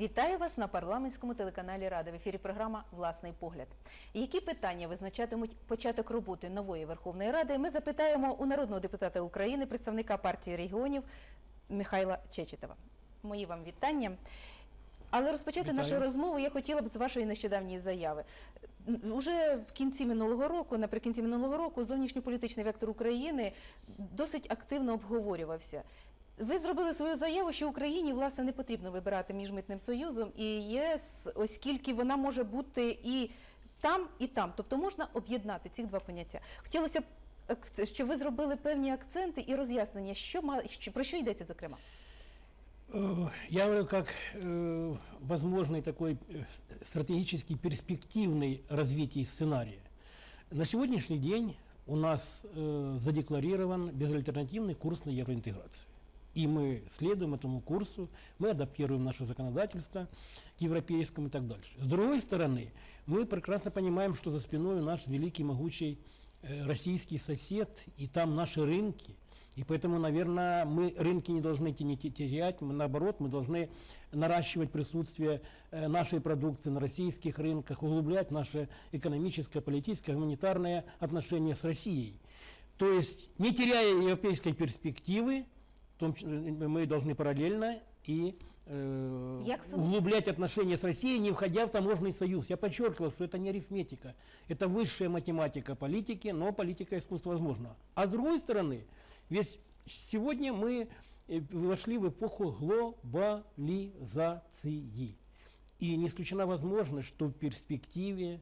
Вітаю вас на парламентському телеканалі Рада. В ефірі програма Власний погляд. Які питання визначатимуть початок роботи нової Верховної Ради? Ми запитаємо у народного депутата України, представника партії регіонів Михайла Чечетова. Мої вам вітання. Але розпочати Вітаю. нашу розмову я хотіла б з вашої нещодавньої заяви. Уже в кінці минулого року, наприкінці минулого року, зовнішньополітичний вектор України досить активно обговорювався. Ви зробили свою заяву, що Україні власне не потрібно вибирати між митним союзом і ЄС, оскільки вона може бути і там, і там. Тобто можна об'єднати ці два поняття. Хотілося б, ак- щоб ви зробили певні акценти і роз'яснення, що ма- що- про що йдеться зокрема. Э, Я говорю, как э, возможный такой э, стратегический перспективный развитие сценария. На сегодняшний день у нас э, задекларирован безальтернативный курс на евроинтеграцию. И мы следуем этому курсу, мы адаптируем наше законодательство к европейскому и так дальше. С другой стороны, мы прекрасно понимаем, что за спиной наш великий, могучий э, российский сосед, и там наши рынки. И поэтому, наверное, мы рынки не должны терять, мы, наоборот, мы должны наращивать присутствие э, нашей продукции на российских рынках, углублять наши экономическое, политическое, гуманитарные отношения с Россией. То есть, не теряя европейской перспективы, том мы должны параллельно и э, углублять отношения с Россией, не входя в таможенный союз. Я подчеркивал, что это не арифметика, это высшая математика политики, но политика искусства возможно. А с другой стороны, весь сегодня мы э, вошли в эпоху глобализации. И не исключена возможность, что в перспективе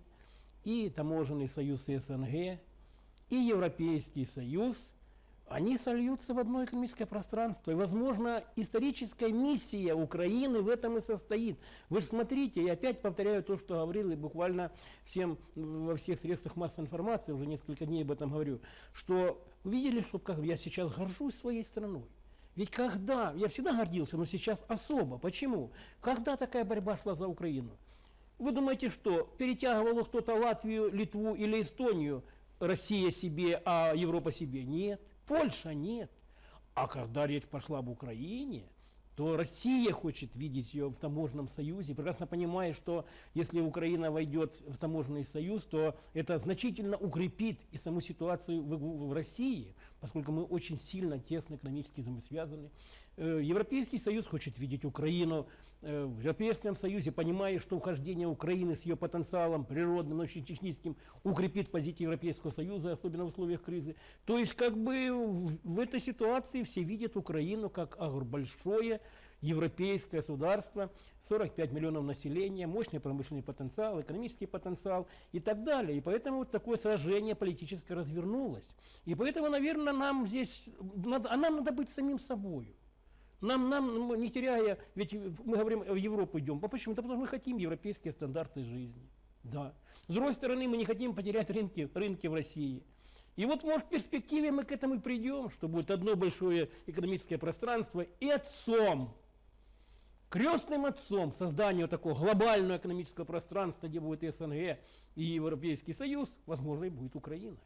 и таможенный союз и СНГ, и Европейский союз, они сольются в одно экономическое пространство. И, возможно, историческая миссия Украины в этом и состоит. Вы же смотрите, я опять повторяю то, что говорил, и буквально всем во всех средствах массовой информации, уже несколько дней об этом говорю, что вы видели, что как я сейчас горжусь своей страной. Ведь когда, я всегда гордился, но сейчас особо. Почему? Когда такая борьба шла за Украину? Вы думаете, что перетягивало кто-то Латвию, Литву или Эстонию, Россия себе, а Европа себе? Нет. Польша нет. А когда речь пошла об Украине, то Россия хочет видеть ее в таможенном союзе, прекрасно понимая, что если Украина войдет в таможенный союз, то это значительно укрепит и саму ситуацию в, в- России, поскольку мы очень сильно, тесно экономически взаимосвязаны. Э, Европейский союз хочет видеть Украину в Европейском союзе, понимая, что вхождение Украины с ее потенциалом природным, но очень техническим укрепит позиции Европейского союза, особенно в условиях кризы. То есть как бы в, в этой ситуации все видят Украину как большое европейское государство, 45 миллионов населения, мощный промышленный потенциал, экономический потенциал и так далее. И поэтому вот такое сражение политическое развернулось. И поэтому, наверное, нам здесь, надо, а нам надо быть самим собой. Нам, нам, ну, не теряя, ведь мы говорим, в Европу идем. А почему? Да потому что мы хотим европейские стандарты жизни. Да. С другой стороны, мы не хотим потерять рынки, рынки в России. И вот, может, в перспективе мы к этому придем, что будет одно большое экономическое пространство и отцом, крестным отцом создания такого глобального экономического пространства, где будет и СНГ, и Европейский Союз, возможно, и будет Украина.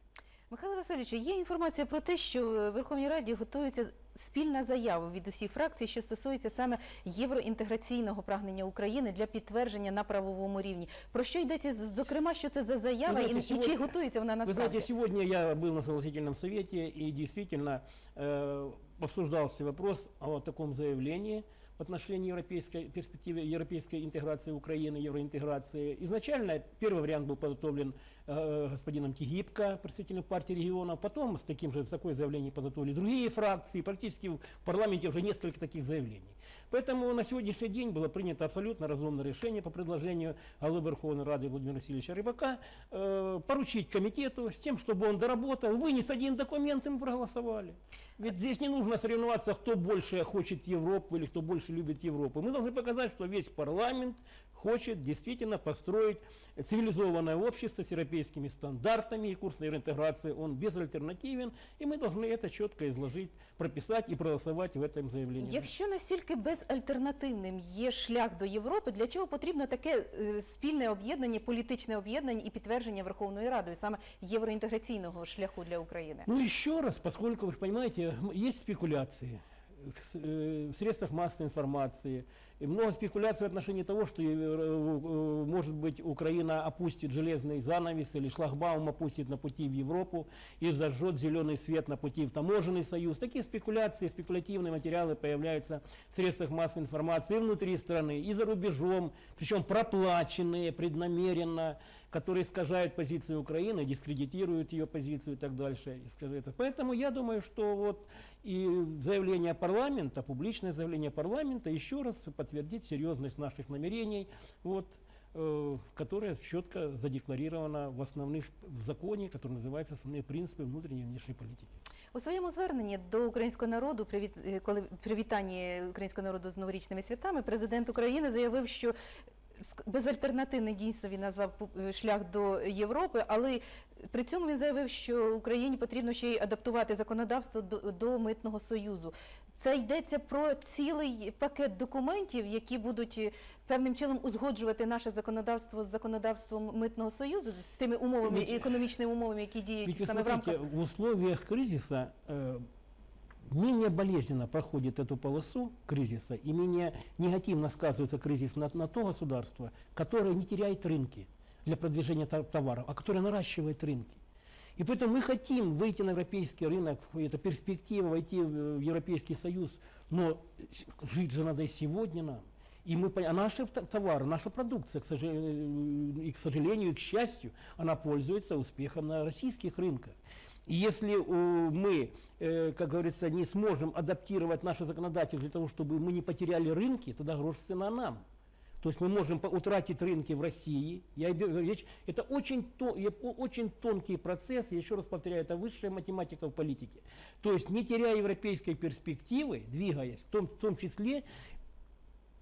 Михайло Васильович, є інформація про те, що в Верховній Раді готується спільна заява від усіх фракцій, що стосується саме євроінтеграційного прагнення України для підтвердження на правовому рівні. Про що йдеться з- зокрема, що це за заява знаєте, і, і чи сьогодні- готується вона Вы насправді? знаете, сегодня я был на согласительном совете и действительно э, обсуждался вопрос о таком заявлении в отношении европейской перспективы европейской интеграции Украины, евроинтеграции. Изначально первый вариант был подготовлен э, господином Тигибко, представителем партии регионов. Потом с таким же такое заявление подготовили другие фракции. Практически в парламенте уже несколько таких заявлений. Поэтому на сегодняшний день было принято абсолютно разумное решение по предложению главы Верховной Рады Владимира Васильевича Рыбака э, поручить комитету с тем, чтобы он доработал, вынес один документ, и мы проголосовали. Ведь здесь не нужно соревноваться, кто больше хочет Европу или кто больше любит Европу. Мы должны показать, что весь парламент хочет действительно построить цивилизованное общество с европейскими стандартами, и курс евроинтеграции, он безальтернативен, и мы должны это четко изложить, прописать и проголосовать в этом заявлении. Якщо настільки безальтернативним є шлях до Європи, для чого потрібно таке е, спільне об'єднання, політичне об'єднання і підтвердження Верховною Радою саме євроінтеграційного шляху для України? Ну еще раз, поскольку, вы же понимаете, м, есть спекуляции э, с- э, В средствах массовой информации, И много спекуляций в отношении того, что, э, э, может быть, Украина опустит железный занавес или шлагбаум опустит на пути в Европу и зажжет зеленый свет на пути в таможенный союз. Такие спекуляции, спекулятивные материалы появляются в средствах массовой информации и внутри страны, и за рубежом, причем проплаченные преднамеренно, которые искажают позицию Украины, дискредитируют ее позицию и так дальше. искажают. Поэтому я думаю, что вот и заявление парламента, публичное заявление парламента еще раз подтвердит серьезность наших намерений, вот, э, которое четко задекларировано в основных в законе, который называется «Основные принципы внутренней и внешней политики». У своєму зверненні до українського народу, привіт, е, коли привітанні українського народу з новорічними святами, президент України заявив, що ск- безальтернативний дійсно він назвав е, шлях до Європи, але при цьому він заявив, що Україні потрібно ще й адаптувати законодавство до, до митного союзу. Це йдеться про цілий пакет документів, які будуть е, певним чином узгоджувати наше законодавство з законодавством митного союзу з тими умовами економічними умовами, які діють саме в рамках в условиях кризиса э, менее болезненно проходит эту полосу кризиса и менее негативно сказывается кризис на, на то государство, которое не теряет рынки для продвижения товаров, а которое наращивает рынки. И поэтому мы хотим выйти на европейский рынок, это перспектива войти в Европейский Союз, но жить же надо и сегодня нам. И мы, а наши товары, наша продукция, к сожалению, и, к сожалению, и к счастью, она пользуется успехом на российских рынках. И если э, мы, э, как говорится, не сможем адаптировать наше законодательство для того, чтобы мы не потеряли рынки, тогда грош цена нам. То есть мы можем утратить рынки в России. Я речь, это очень, очень тонкий процесс, я еще раз повторяю, это высшая математика в политике. То есть не теряя европейской перспективы, двигаясь, в том, в том числе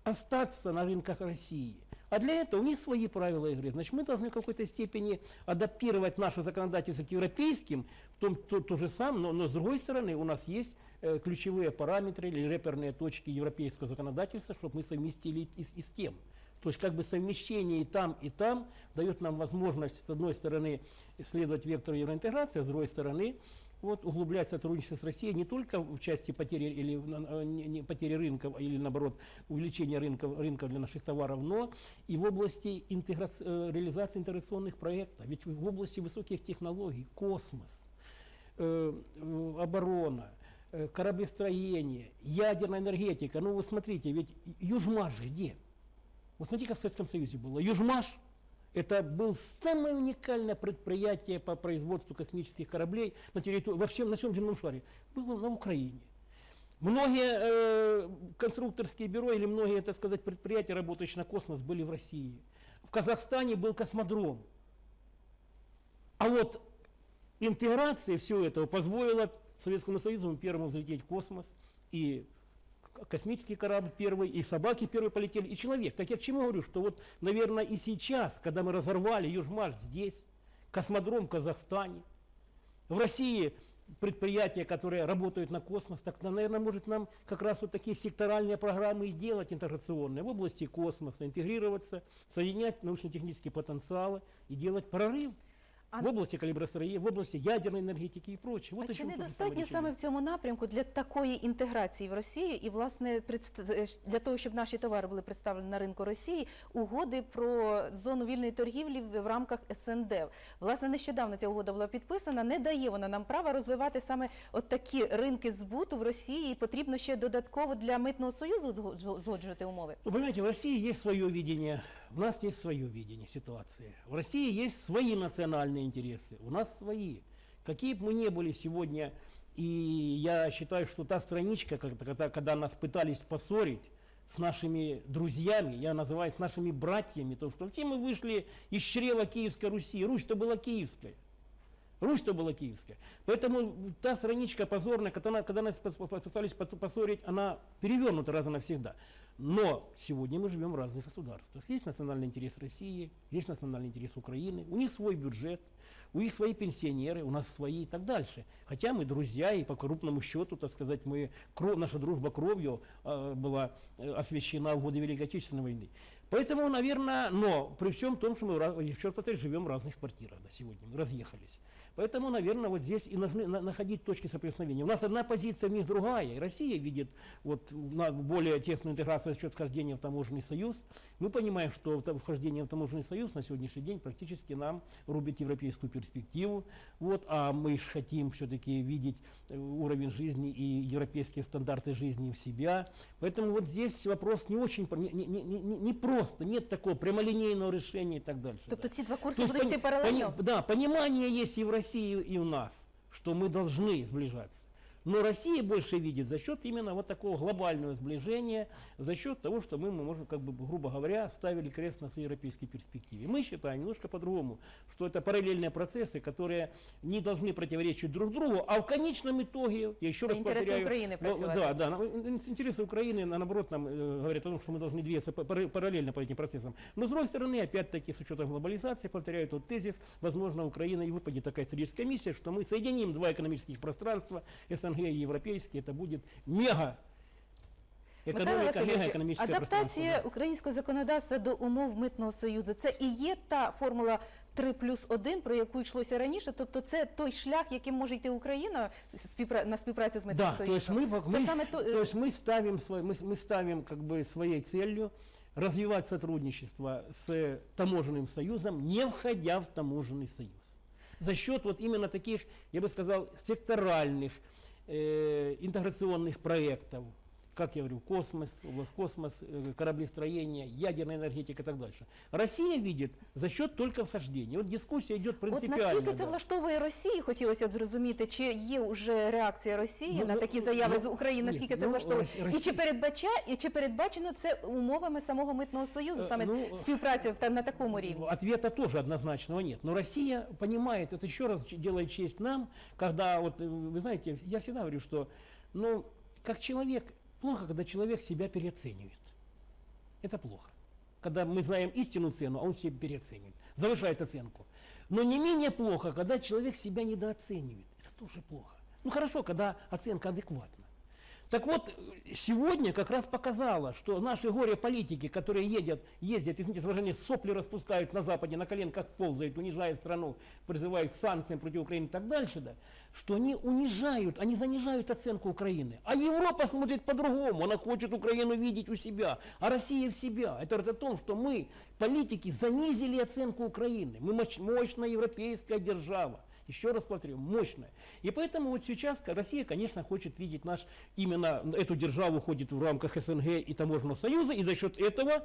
остаться на рынках России. А для этого у них свои правила игры. Значит, мы должны в какой-то степени адаптировать наше законодательство к европейским, в том, то, то же самое, но, но с другой стороны у нас есть э, ключевые параметры или реперные точки европейского законодательства, чтобы мы совместили и, и с тем. То есть как бы совмещение и там, и там дает нам возможность, с одной стороны, следовать вектору евроинтеграции, а с другой стороны, вот, углублять сотрудничество с Россией не только в части потери, или, э, не- не потери рынков, или наоборот увеличения рынков, рынков для наших товаров, но и в области интеграци- э, реализации интеграционных проектов. Ведь в области высоких технологий, космос, э, э, оборона, э, кораблестроение, ядерная энергетика. Ну, вы смотрите, ведь Южмаш где? Вот смотрите, как в Советском Союзе было. Южмаш – это был самое уникальное предприятие по производству космических кораблей на территории, во всем, на всем земном шаре. Было на Украине. Многие э, конструкторские бюро или многие, так сказать, предприятия, работающие на космос, были в России. В Казахстане был космодром. А вот интеграция всего этого позволила Советскому Союзу первому взлететь в космос. И космический корабль первый, и собаки первые полетели, и человек. Так я к чему говорю, что вот, наверное, и сейчас, когда мы разорвали Южмаш здесь, космодром в Казахстане, в России предприятия, которые работают на космос, так, наверное, может нам как раз вот такие секторальные программы и делать интеграционные в области космоса, интегрироваться, соединять научно-технические потенциалы и делать прорыв А- в области калибростроения, в области ядерной энергетики и прочее. Вот а чи недостатньо саме в цьому напрямку для такої інтеграції в Росію і власне е, для того, щоб наші товари були представлені на ринку Росії, угоди про зону вільної торгівлі в рамках СНД. Власне, нещодавно ця угода була підписана. Не дає вона нам права розвивати саме от такі ринки збуту в Росії. І потрібно ще додатково для митного союзу зго- зго- згоджувати умови. Ну, понимаете, в России есть свое видение, у нас есть свое видение ситуации. В России есть свои национальные интересы, у нас свои. Какие бы мы ни были сегодня, и я считаю, что та страничка, когда, когда, нас пытались поссорить с нашими друзьями, я называю с нашими братьями, то что те мы вышли из чрева Киевской Руси, Русь-то была киевская. Русь-то была киевская. Поэтому та страничка позорная, когда, когда нас пытались поссорить, она перевернута раз и навсегда. Но сегодня мы живем в разных государствах. Есть национальный интерес России, есть национальный интерес Украины, у них свой бюджет, у них свои пенсионеры, у нас свои и так дальше. Хотя мы друзья, и по крупному счету, так сказать, мы, кро- наша дружба кровью э, была освящена в годы Великой Отечественной войны. Поэтому, наверное, но при всем том, что мы, еще раз повторяю, живем в разных квартирах да, сегодня, мы разъехались. Поэтому, наверное, вот здесь и должны на- находить точки соприкосновения. У нас одна позиция, у них другая. И Россия видит вот, на более тесную интеграцию за счет вхождения в таможенный союз. Мы понимаем, что вхождение в таможенный союз на сегодняшний день практически нам рубит европейскую перспективу. Вот, а мы же хотим все-таки видеть э, уровень жизни и европейские стандарты жизни в себя. Поэтому вот здесь вопрос не очень, не, не, не, не- просто, нет такого прямолинейного решения и так дальше. Тобто да. ці два То курси есть будуть йти паралельно? пони- да, понимание есть и в России, и у нас, что мы должны сближаться. Но Россия больше видит за счет именно вот такого глобального сближения, за счет того, что мы, мы можем, как бы, грубо говоря, ставили крест на своей европейской перспективе. Мы считаем немножко по-другому, что это параллельные процессы, которые не должны противоречить друг другу, а в конечном итоге, я еще раз Интересы повторяю, Украины ну, працювати. Да, да, ин- интересы Украины, на- наоборот, нам э, говорят о том, что мы должны двигаться па- пара- параллельно по этим процессам. Но с другой стороны, опять-таки, с учетом глобализации, повторяю тот тезис, возможно, Украина и выпадет такая стратегическая миссия, что мы соединим два экономических пространства, СНГ и европейские, это будет мега Михайло экономика, Васильович, мегаэкономическое адаптація пространство. українського законодавства до умов митного союзу це і є та формула 3 плюс 1, про яку йшлося раніше. Тобто це той шлях, яким може йти Україна співпра- на співпрацю з митним Да, то союзом. есть мы, пок- Це мы- саме то, то есть мы ставим, свой, мы, с- мы ставим как бы своей целью развивать сотрудничество с таможенным союзом, не входя в таможенный союз. За счет вот именно таких, я бы сказал, секторальных э, Интеграционных проектов, как я говорю, космос, область космос, э, кораблестроение, ядерная энергетика и так дальше. Россия видит за счет только вхождения. Вот дискуссия идет От принципиально. наскільки це да. влаштовує Росії, хотілося б зрозуміти, чи є вже реакція Росії Ну, на ну, такі заяви ну, з України, ні, наскільки це ну, влаштовує? Рос- І чи Росія- передбача, і чи передбачено це умовами самого митного союзу, Е, саме ну, співпраця в та- на такому рівні? Ответа тоже однозначного нет. Но Россия понимает, это еще раз ч- делает честь нам, когда, вот, э, вы знаете, я всегда говорю, что, ну, как человек, плохо, когда человек себя переоценивает. Это плохо. Когда мы знаем истинную цену, а он себя переоценивает, завышает оценку. Но не менее плохо, когда человек себя недооценивает. Это тоже плохо. Ну хорошо, когда оценка адекватна. Так вот, сегодня как раз показало, что наши горе-политики, которые едят, ездят, извините за выражение, сопли распускают на Западе, на коленках ползают, унижают страну, призывают к санкциям против Украины и так дальше, да, что они унижают, они занижают оценку Украины. А Европа смотрит по-другому, она хочет Украину видеть у себя, а Россия в себя. Это говорит о том, что мы, политики, занизили оценку Украины. Мы мощ- мощная европейская держава. Еще раз повторю, мощная. И поэтому вот сейчас Россия, конечно, хочет видеть наш, именно эту державу ходит в рамках СНГ и Таможенного союза, и за счет этого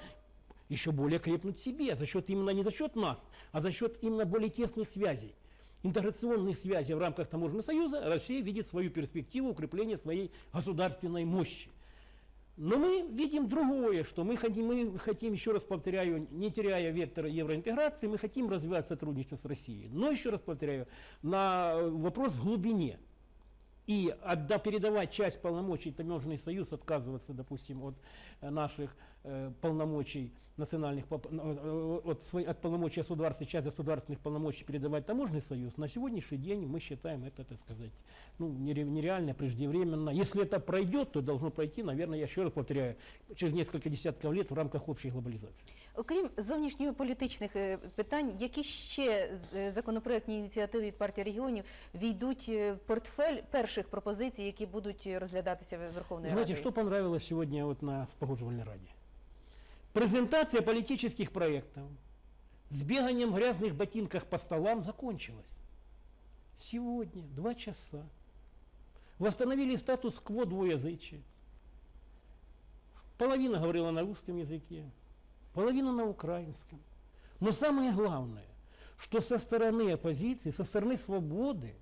еще более крепнуть себе, за счет именно не за счет нас, а за счет именно более тесных связей. Интеграционных связей в рамках Таможенного союза Россия видит свою перспективу укрепления своей государственной мощи. Но мы видим другое, что мы хотим, мы хотим, еще раз повторяю, не теряя вектора евроинтеграции, мы хотим развивать сотрудничество с Россией. Но, еще раз повторяю, на вопрос в глубине. И отда, передавать часть полномочий таможенный союз, отказываться, допустим, от э, наших полномочий национальных, поп- э, от, свои- от полномочий государства, часть государственных полномочий передавать таможенный союз, на сегодняшний день мы считаем это, так сказать, ну, нере- нереально, преждевременно. Если это пройдет, то должно пройти, наверное, я еще раз повторяю, через несколько десятков лет в рамках общей глобализации. Окрім зовнішньополітичних е, питань, які ще з- е, законопроектні ініціативи від партії регіонів війдуть е, в портфель перших пропозицій, які будуть е, розглядатися Верховною Знаете, Радою? что понравилось сегодня вот на погодживальной раде? Презентация политических проектов с беганием в грязных ботинках по столам закончилась. Сегодня, два часа. Восстановили статус-кво двуязычия. Половина говорила на русском языке, половина на украинском. Но самое главное, что со стороны оппозиции, со стороны свободы,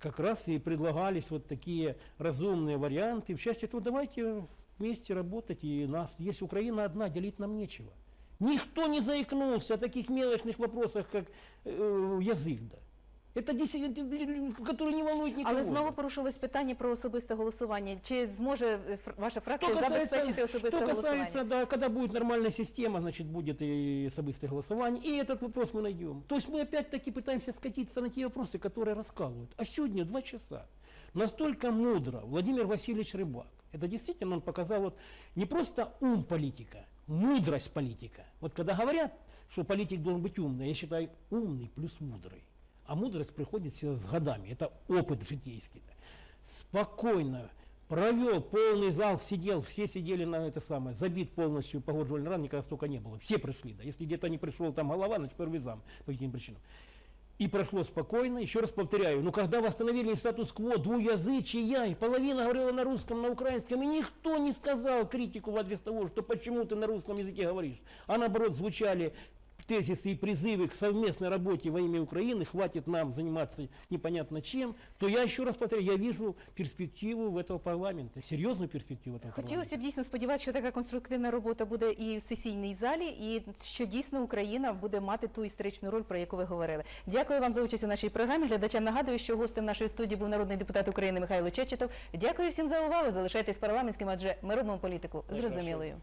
как раз и предлагались вот такие разумные варианты. В части этого давайте вместе работать, и нас есть Украина одна, делить нам нечего. Никто не заикнулся о таких мелочных вопросах, как э, язык, да. Это действительно, которые не волнуют никого. Але знову порушилось питання про особисте голосування. Чи зможе ваша Что фракція касается, забезпечити особисте что касается, да, когда будет нормальная система, значит, будет и особистое голосование, и этот вопрос мы найдем. То есть мы опять-таки пытаемся скатиться на те вопросы, которые раскалывают. А сегодня два часа. Настолько мудро Владимир Васильевич Рыбак. Это действительно он показал вот не просто ум политика, мудрость политика. Вот когда говорят, что политик должен быть умный, я считаю умный плюс мудрый. А мудрость приходит всегда с годами. Это опыт житейский. Спокойно провел полный зал, сидел, все сидели на это самое, забит полностью погоджувальный ран, никогда столько не было. Все пришли, да. Если где-то не пришел там голова, значит первый зам по каким причинам. И прошло спокойно. Еще раз повторяю, ну когда восстановили статус-кво, двуязычия, и половина говорила на русском, на украинском, и никто не сказал критику в адрес того, что почему ты на русском языке говоришь. А наоборот, звучали тезисы и призывы к совместной работе во имя Украины, хватит нам заниматься непонятно чем, то я еще раз повторяю, я вижу перспективу в этого парламента, серьезную перспективу этого Хотілося б дійсно сподіватися, що така конструктивна робота буде і в сесійній залі, і що дійсно Україна буде мати ту історичну роль, про яку ви говорили. Дякую вам за участь у нашій програмі. Глядачам нагадую, що гостем нашої студії був народний депутат України Михайло Чечетов. Дякую всім за увагу. Залишайтесь парламентським, адже ми робимо політику Дякую. зрозумілою.